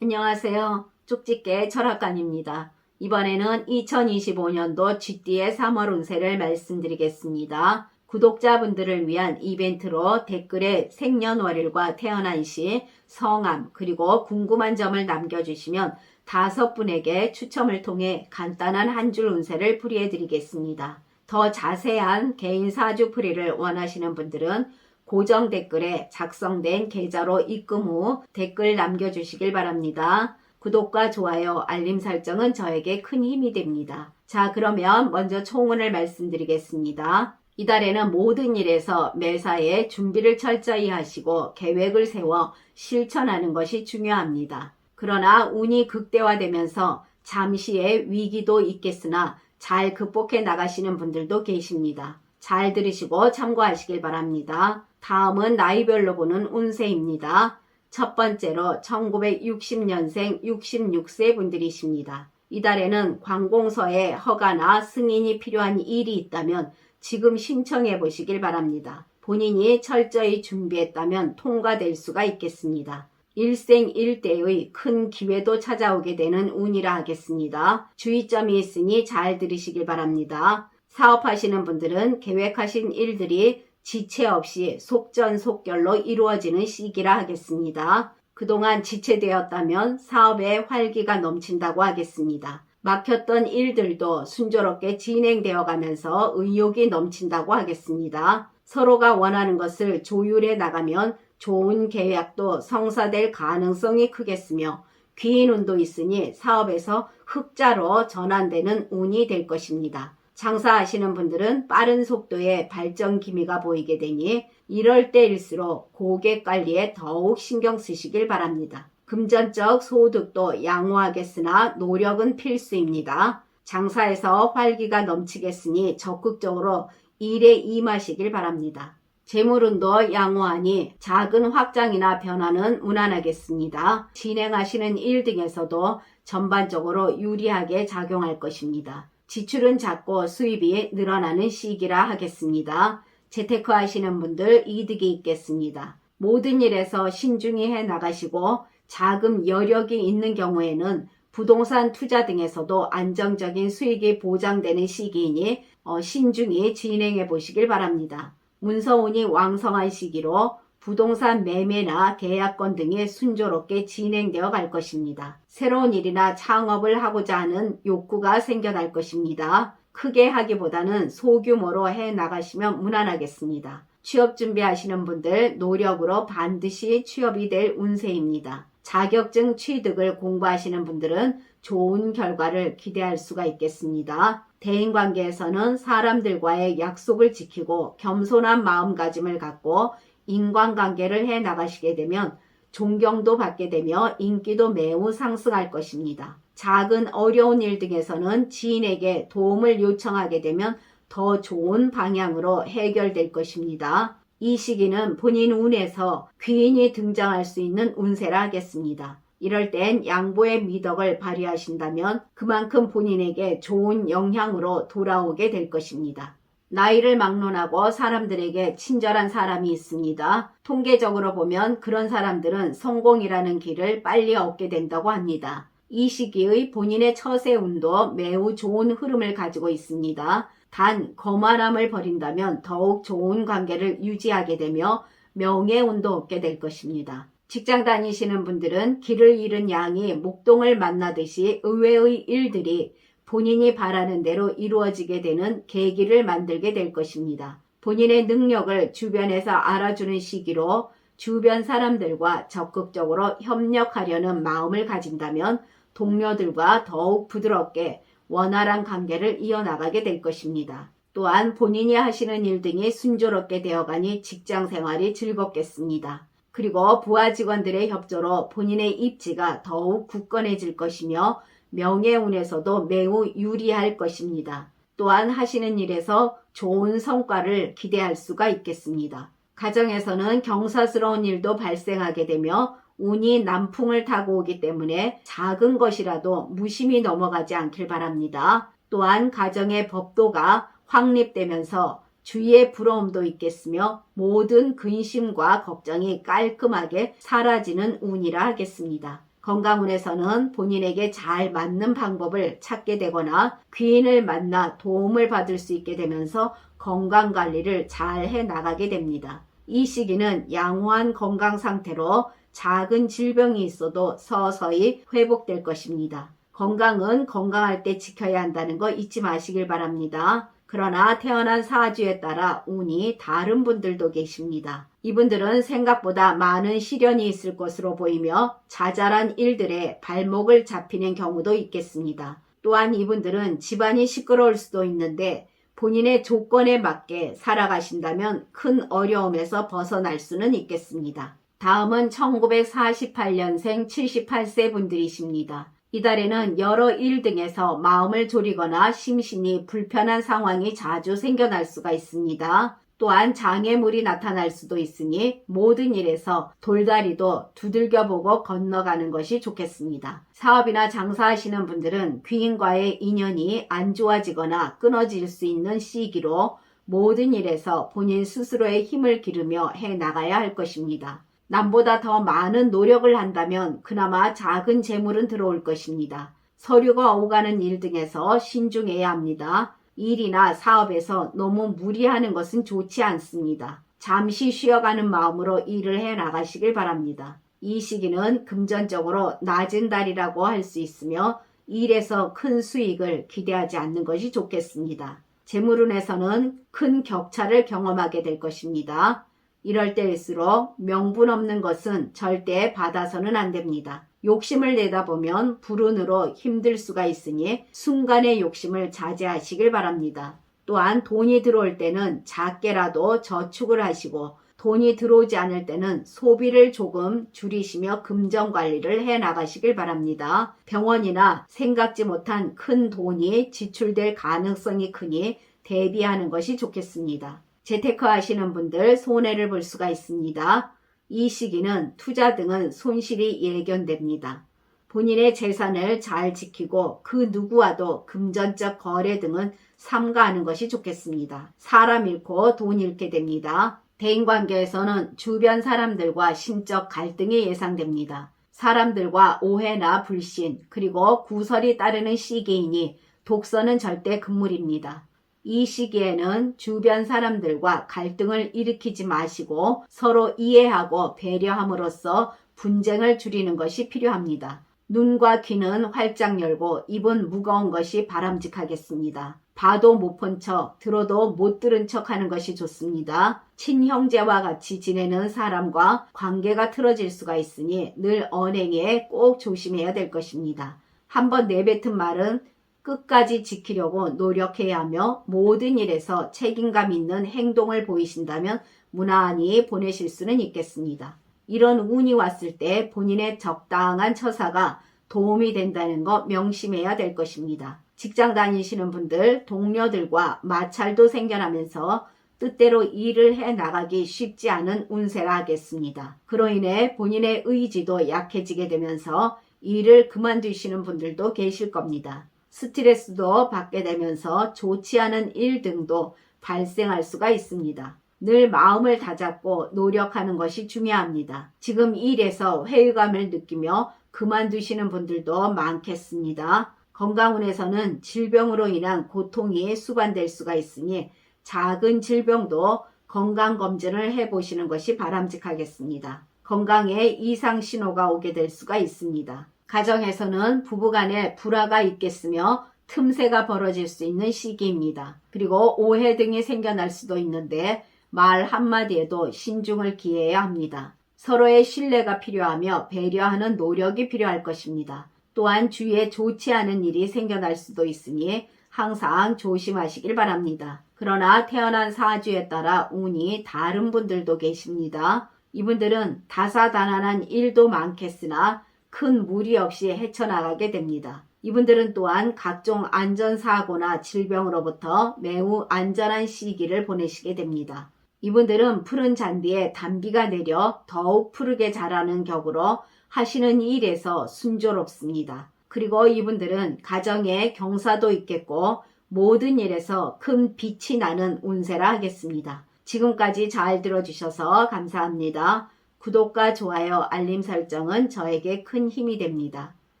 안녕하세요. 쪽집게 철학관입니다. 이번에는 2025년도 GD의 3월 운세를 말씀드리겠습니다. 구독자분들을 위한 이벤트로 댓글에 생년월일과 태어난 시, 성함, 그리고 궁금한 점을 남겨주시면 다섯 분에게 추첨을 통해 간단한 한 줄 운세를 풀이해드리겠습니다. 더 자세한 개인 사주 풀이를 원하시는 분들은 고정 댓글에 작성된 계좌로 입금 후 댓글 남겨주시길 바랍니다. 구독과 좋아요, 알림 설정은 저에게 큰 힘이 됩니다. 자, 그러면 먼저 총운을 말씀드리겠습니다. 이달에는 모든 일에서 매사에 준비를 철저히 하시고 계획을 세워 실천하는 것이 중요합니다. 그러나 운이 극대화되면서 잠시의 위기도 있겠으나 잘 극복해 나가시는 분들도 계십니다. 잘 들으시고 참고하시길 바랍니다. 다음은 나이별로 보는 운세입니다. 첫 번째로 1960년생 66세 분들이십니다. 이달에는 관공서에 허가나 승인이 필요한 일이 있다면 지금 신청해 보시길 바랍니다. 본인이 철저히 준비했다면 통과될 수가 있겠습니다. 일생일대의 큰 기회도 찾아오게 되는 운이라 하겠습니다. 주의점이 있으니 잘 들으시길 바랍니다. 사업하시는 분들은 계획하신 일들이 지체 없이 속전속결로 이루어지는 시기라 하겠습니다. 그동안 지체되었다면 사업에 활기가 넘친다고 하겠습니다. 막혔던 일들도 순조롭게 진행되어 가면서 의욕이 넘친다고 하겠습니다. 서로가 원하는 것을 조율해 나가면 좋은 계약도 성사될 가능성이 크겠으며 귀인 운도 있으니 사업에서 흑자로 전환되는 운이 될 것입니다. 장사하시는 분들은 빠른 속도의 발전 기미가 보이게 되니 이럴 때일수록 고객 관리에 더욱 신경 쓰시길 바랍니다. 금전적 소득도 양호하겠으나 노력은 필수입니다. 장사에서 활기가 넘치겠으니 적극적으로 일에 임하시길 바랍니다. 재물운도 양호하니 작은 확장이나 변화는 무난하겠습니다. 진행하시는 일 등에서도 전반적으로 유리하게 작용할 것입니다. 지출은 작고 수입이 늘어나는 시기라 하겠습니다. 재테크 하시는 분들 이득이 있겠습니다. 모든 일에서 신중히 해 나가시고 자금 여력이 있는 경우에는 부동산 투자 등에서도 안정적인 수익이 보장되는 시기이니 어, 신중히 진행해 보시길 바랍니다. 문서운이 왕성한 시기로 부동산 매매나 계약권 등이 순조롭게 진행되어 갈 것입니다. 새로운 일이나 창업을 하고자 하는 욕구가 생겨날 것입니다. 크게 하기보다는 소규모로 해 나가시면 무난하겠습니다. 취업 준비하시는 분들 노력으로 반드시 취업이 될 운세입니다. 자격증 취득을 공부하시는 분들은 좋은 결과를 기대할 수가 있겠습니다. 대인 관계에서는 사람들과의 약속을 지키고 겸손한 마음가짐을 갖고 인간관계를 해 나가시게 되면 존경도 받게 되며 인기도 매우 상승할 것입니다. 작은 어려운 일 등에서는 지인에게 도움을 요청하게 되면 더 좋은 방향으로 해결될 것입니다. 이 시기는 본인 운에서 귀인이 등장할 수 있는 운세라 하겠습니다. 이럴 땐 양보의 미덕을 발휘하신다면 그만큼 본인에게 좋은 영향으로 돌아오게 될 것입니다. 나이를 막론하고 사람들에게 친절한 사람이 있습니다. 통계적으로 보면 그런 사람들은 성공이라는 길을 빨리 얻게 된다고 합니다. 이 시기의 본인의 처세 운도 매우 좋은 흐름을 가지고 있습니다. 단 거만함을 버린다면 더욱 좋은 관계를 유지하게 되며 명예 운도 얻게 될 것입니다. 직장 다니시는 분들은 길을 잃은 양이 목동을 만나듯이 의외의 일들이 본인이 바라는 대로 이루어지게 되는 계기를 만들게 될 것입니다. 본인의 능력을 주변에서 알아주는 시기로 주변 사람들과 적극적으로 협력하려는 마음을 가진다면 동료들과 더욱 부드럽게 원활한 관계를 이어나가게 될 것입니다. 또한 본인이 하시는 일 등이 순조롭게 되어가니 직장 생활이 즐겁겠습니다. 그리고 부하 직원들의 협조로 본인의 입지가 더욱 굳건해질 것이며 명예운에서도 매우 유리할 것입니다. 또한 하시는 일에서 좋은 성과를 기대할 수가 있겠습니다. 가정에서는 경사스러운 일도 발생하게 되며 운이 남풍을 타고 오기 때문에 작은 것이라도 무심히 넘어가지 않길 바랍니다. 또한 가정의 법도가 확립되면서 주위의 부러움도 있겠으며 모든 근심과 걱정이 깔끔하게 사라지는 운이라 하겠습니다. 건강운에서는 본인에게 잘 맞는 방법을 찾게 되거나 귀인을 만나 도움을 받을 수 있게 되면서 건강 관리를 잘 해 나가게 됩니다. 이 시기는 양호한 건강 상태로 작은 질병이 있어도 서서히 회복될 것입니다. 건강은 건강할 때 지켜야 한다는 거 잊지 마시길 바랍니다. 그러나 태어난 사주에 따라 운이 다른 분들도 계십니다. 이분들은 생각보다 많은 시련이 있을 것으로 보이며 자잘한 일들에 발목을 잡히는 경우도 있겠습니다. 또한 이분들은 집안이 시끄러울 수도 있는데 본인의 조건에 맞게 살아가신다면 큰 어려움에서 벗어날 수는 있겠습니다. 다음은 1948년생 78세 분들이십니다. 이달에는 여러 일 등에서 마음을 졸이거나 심신이 불편한 상황이 자주 생겨날 수가 있습니다. 또한 장애물이 나타날 수도 있으니 모든 일에서 돌다리도 두들겨보고 건너가는 것이 좋겠습니다. 사업이나 장사하시는 분들은 귀인과의 인연이 안 좋아지거나 끊어질 수 있는 시기로 모든 일에서 본인 스스로의 힘을 기르며 해 나가야 할 것입니다. 남보다 더 많은 노력을 한다면 그나마 작은 재물은 들어올 것입니다. 서류가 오가는 일 등에서 신중해야 합니다. 일이나 사업에서 너무 무리하는 것은 좋지 않습니다. 잠시 쉬어가는 마음으로 일을 해 나가시길 바랍니다. 이 시기는 금전적으로 낮은 달이라고 할 수 있으며 일에서 큰 수익을 기대하지 않는 것이 좋겠습니다. 재물운에서는 큰 격차를 경험하게 될 것입니다. 이럴 때일수록 명분 없는 것은 절대 받아서는 안 됩니다. 욕심을 내다 보면 불운으로 힘들 수가 있으니 순간의 욕심을 자제하시길 바랍니다. 또한 돈이 들어올 때는 작게라도 저축을 하시고 돈이 들어오지 않을 때는 소비를 조금 줄이시며 금전 관리를 해 나가시길 바랍니다. 병원이나 생각지 못한 큰 돈이 지출될 가능성이 크니 대비하는 것이 좋겠습니다. 재테크 하시는 분들 손해를 볼 수가 있습니다. 이 시기는 투자 등은 손실이 예견됩니다. 본인의 재산을 잘 지키고 그 누구와도 금전적 거래 등은 삼가하는 것이 좋겠습니다. 사람 잃고 돈 잃게 됩니다. 대인 관계에서는 주변 사람들과 심적 갈등이 예상됩니다. 사람들과 오해나 불신, 그리고 구설이 따르는 시기이니 독서는 절대 금물입니다. 이 시기에는 주변 사람들과 갈등을 일으키지 마시고 서로 이해하고 배려함으로써 분쟁을 줄이는 것이 필요합니다. 눈과 귀는 활짝 열고 입은 무거운 것이 바람직하겠습니다. 봐도 못 본 척, 들어도 못 들은 척 하는 것이 좋습니다. 친형제와 같이 지내는 사람과 관계가 틀어질 수가 있으니 늘 언행에 꼭 조심해야 될 것입니다. 한번 내뱉은 말은 끝까지 지키려고 노력해야 하며 모든 일에서 책임감 있는 행동을 보이신다면 무난히 보내실 수는 있겠습니다. 이런 운이 왔을 때 본인의 적당한 처사가 도움이 된다는 거 명심해야 될 것입니다. 직장 다니시는 분들, 동료들과 마찰도 생겨나면서 뜻대로 일을 해 나가기 쉽지 않은 운세라 하겠습니다. 그로 인해 본인의 의지도 약해지게 되면서 일을 그만두시는 분들도 계실 겁니다. 스트레스도 받게 되면서 좋지 않은 일 등도 발생할 수가 있습니다. 늘 마음을 다잡고 노력하는 것이 중요합니다. 지금 일에서 회의감을 느끼며 그만두시는 분들도 많겠습니다. 건강운에서는 질병으로 인한 고통이 수반될 수가 있으니 작은 질병도 건강검진을 해보시는 것이 바람직하겠습니다. 건강에 이상 신호가 오게 될 수가 있습니다. 가정에서는 부부간에 불화가 있겠으며 틈새가 벌어질 수 있는 시기입니다. 그리고 오해 등이 생겨날 수도 있는데 말 한마디에도 신중을 기해야 합니다. 서로의 신뢰가 필요하며 배려하는 노력이 필요할 것입니다. 또한 주위에 좋지 않은 일이 생겨날 수도 있으니 항상 조심하시길 바랍니다. 그러나 태어난 사주에 따라 운이 다른 분들도 계십니다. 이분들은 다사다난한 일도 많겠으나 큰 무리 없이 헤쳐나가게 됩니다. 이분들은 또한 각종 안전사고나 질병으로부터 매우 안전한 시기를 보내시게 됩니다. 이분들은 푸른 잔디에 단비가 내려 더욱 푸르게 자라는 격으로 하시는 일에서 순조롭습니다. 그리고 이분들은 가정에 경사도 있겠고 모든 일에서 큰 빛이 나는 운세라 하겠습니다. 지금까지 잘 들어주셔서 감사합니다. 구독과 좋아요, 알림 설정은 저에게 큰 힘이 됩니다.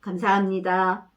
감사합니다.